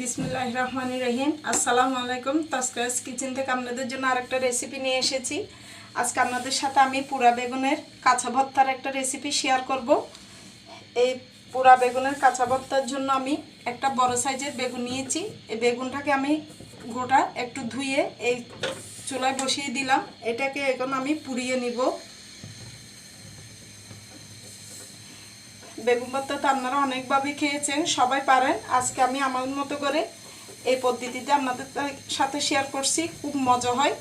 বিসমুল্লাহ রহমান রহিম আসসালামু আলাইকুম তস্করাস কিচেন থেকে আপনাদের জন্য আরেকটা রেসিপি নিয়ে এসেছি। আজকে আপনাদের সাথে আমি পুরা বেগুনের কাঁচা ভর্তার একটা রেসিপি শেয়ার করব। এই পুরা বেগুনের কাঁচা ভর্তার জন্য আমি একটা বড় সাইজের বেগুন নিয়েছি। এই বেগুনটাকে আমি গোটা একটু ধুয়ে এই চুলায় বসিয়ে দিলাম। এটাকে এখন আমি পুড়িয়ে নিব। বেগুন ভর্তা তো আপনারা অনেকভাবে খেয়েছেন, সবাই পারেন। আজকে আমি আমার মতো করে এই পদ্ধতিতে আপনাদের সাথে শেয়ার করছি, খুব মজা হয়।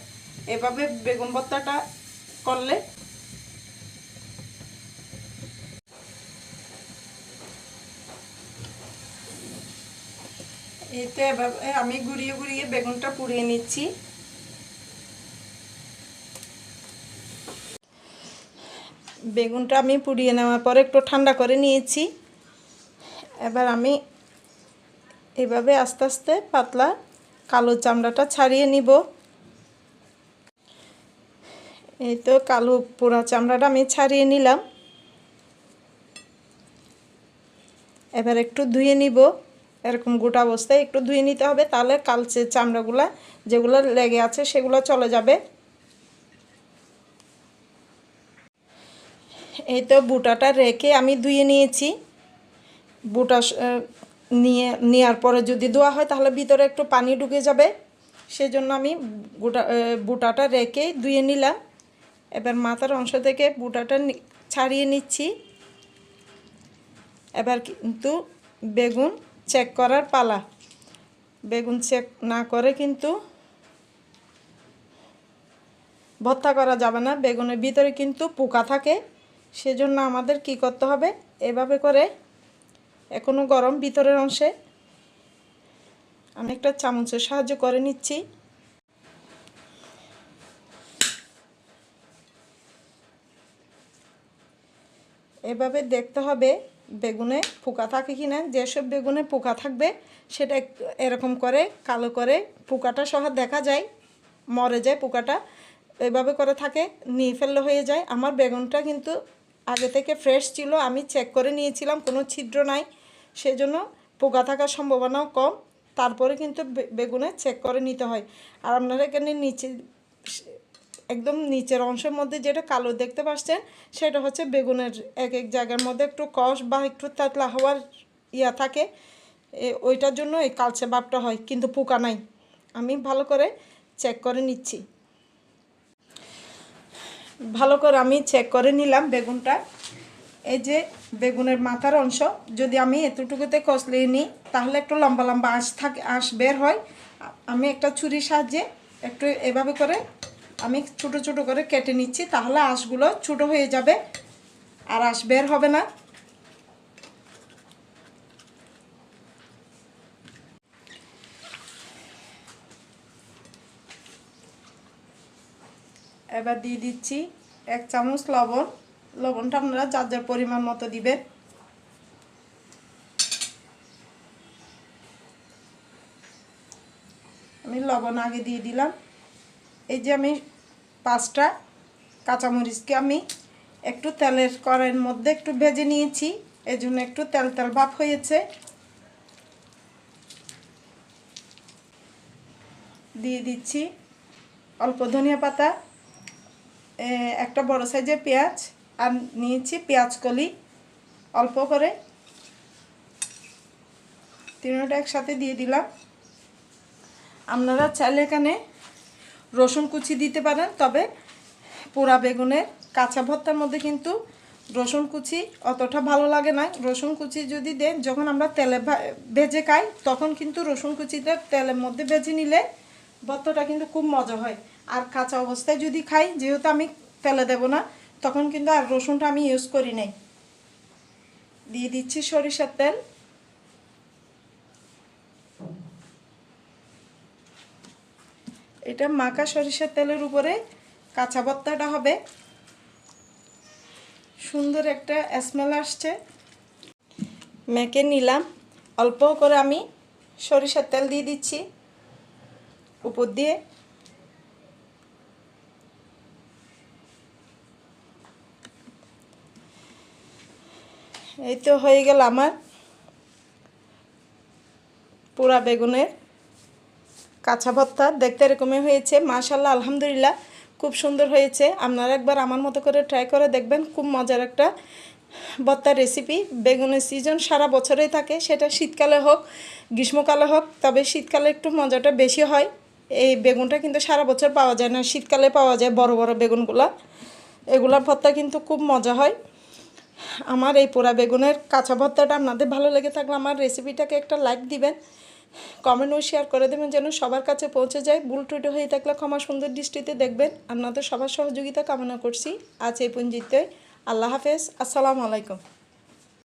এভাবে বেগুন ভর্তাটা করলে। এতে এভাবে আমি ঘুরিয়ে ঘুরিয়ে বেগুনটা পুড়িয়ে নিচ্ছি। বেগুনটা আমি পুড়িয়ে নেওয়ার পরে একটু ঠান্ডা করে নিয়েছি। এবার আমি এভাবে আস্তে আস্তে পাতলা কালো চামড়াটা ছাড়িয়ে নিব। এই তো কালো পোড়া চামড়াটা আমি ছাড়িয়ে নিলাম। এবার একটু ধুয়ে নিব। এরকম গোটা অবস্থায় একটু ধুয়ে নিতে হবে, তাহলে কালচে চামড়াগুলা যেগুলো লেগে আছে সেগুলো চলে যাবে। এই তো বুটাটা রেখে আমি ধুয়ে নিয়েছি। বুটা নিয়ে নেওয়ার পরে যদি ধোয়া হয় তাহলে ভিতরে একটু পানি ঢুকে যাবে। সেজন্য আমি বুটা বুটাটা রেখে ধুয়ে নিলাম। এবার মাথার অংশ থেকে বুটাটা ছাড়িয়ে নিচ্ছি। এবার কিন্তু বেগুন চেক করার পালা। বেগুন চেক না করে কিন্তু ভর্তা করা যাবে না। বেগুনের ভিতরে কিন্তু পোকা থাকে। সেজন্য আমাদের কি করতে হবে? এভাবে করে এখনও গরম ভিতরের অংশে আমি একটা চামচের সাহায্য করে নিচ্ছি। এভাবে দেখতে হবে বেগুনে পোকা থাকে কি না যেসব বেগুনে পোকা থাকবে সেটা এরকম করে কালো করে পোকাটা সহ দেখা যায়, মরে যায় পোকাটা। এভাবে করে থাকে, নিয়ে ফেললে হয়ে যায়। আমার বেগুনটা কিন্তু আগে থেকে ফ্রেশ ছিল, আমি চেক করে নিয়েছিলাম, কোনো ছিদ্র নাই। সেজন্য পোকা থাকার সম্ভাবনাও কম। তারপরে কিন্তু বেগুনে চেক করে নিতে হয়। আর আপনারা এখানে নিচে, একদম নিচের অংশের মধ্যে যেটা কালো দেখতে পাচ্ছেন, সেটা হচ্ছে বেগুনের এক এক জায়গার মধ্যে একটু কষ বা একটু তাতলা হওয়ার ইয়া থাকে। ওইটার জন্য এই কালচে ভাবটা হয়, কিন্তু পোকা নাই। আমি ভালো করে চেক করে নিচ্ছি। ভালো করে আমি চেক করে নিলাম বেগুনটা। এই যে বেগুনের মাথার অংশ, যদি আমি এতটুকুতে কষলিয়ে নিই, তাহলে একটু লম্বা লম্বা আঁশ থাকে, আঁশ বের হয়। আমি একটা ছুরির সাহায্যে একটু এভাবে করে আমি ছোটো ছোটো করে কেটে নিচ্ছি, তাহলে আঁশগুলো ছোটো হয়ে যাবে আর আঁশ বের হবে না। এবার দিয়ে দিচ্ছি এক চামচ লবণ। লবণটা আপনারা যার যার পরিমাণ মতো দিবেন। আমি লবণ আগে দিয়ে দিলাম। এই যে আমি পাঁচটা কাঁচামরিচকে আমি একটু তেলের কড়াইয়ের মধ্যে একটু ভেজে নিয়েছি। এই জন্য একটু তেল তেল ভাব হয়েছে। দিয়ে দিচ্ছি অল্প ধনিয়া পাতা। একটা বড় সাইজের পেঁয়াজ, আর নিয়েছি পেঁয়াজ কলি, অল্প করে। তিনটা একসাথে দিয়ে দিলাম। আপনারা চাইলে এখানে রসুন কুচি দিতে পারেন, তবে পোড়া বেগুনের কাঁচা ভর্তার মধ্যে কিন্তু রসুন কুচি অতটা ভালো লাগে না। রসুন কুচি যদি দেন, যখন আমরা তেলে ভেজে খাই, তখন কিন্তু রসুন কুচিটা তেলের মধ্যে ভেজে নিলে ভর্তাটা কিন্তু খুব মজা হয়। আর কাঁচা অবস্থায় যদি খাই, যেহেতু আমি তেলে দেব না, তখন কিন্তু আর রসুনটা আমি ইউজ করি নাই। দিয়ে দিচ্ছি সরিষার তেল। এটা মাখা সরিষার তেলের উপরে কাঁচা ভর্তাটা হবে। সুন্দর একটা স্মেল আসছে। মেখে নিলাম। অল্প করে আমি সরিষার তেল দিয়ে দিচ্ছি। উপর দিয়ে এই তো হয়ে গেল আমার পুরা বেগুনের কাঁচা ভর্তা। দেখতে এরকমই হয়েছে। মাশাল্লাহ আলহামদুলিল্লাহ, খুব সুন্দর হয়েছে। আপনারা একবার আমার মতো করে ট্রাই করে দেখবেন। খুব মজার একটা ভর্তার রেসিপি বেগুনের সিজন সারা বছরেই থাকে। সেটা শীতকালে হোক, গ্রীষ্মকালে হোক, তবে শীতকালে একটু মজাটা বেশি হয়। এই বেগুনটা কিন্তু সারা বছর পাওয়া যায় না। শীতকালে পাওয়া যায় বড় বড় বেগুনগুলা। এগুলার ভর্তা কিন্তু খুব মজা হয়। আমার এই পোড়া বেগুনের কাঁচা ভর্তাটা আপনাদের ভালো লেগে থাকলে আমার রেসিপিটাকে একটা লাইক দিবেন। কমেন্টও শেয়ার করে দেবেন যেন সবার কাছে পৌঁছে যায়। ভুল টুটো হয়ে থাকলে ক্ষমা সুন্দর দৃষ্টিতে দেখবেন। আপনাদের সবার সহযোগিতা কামনা করছি। আজ এই পঞ্জিতে আল্লাহ হাফেজ। আসসালামু আলাইকুম।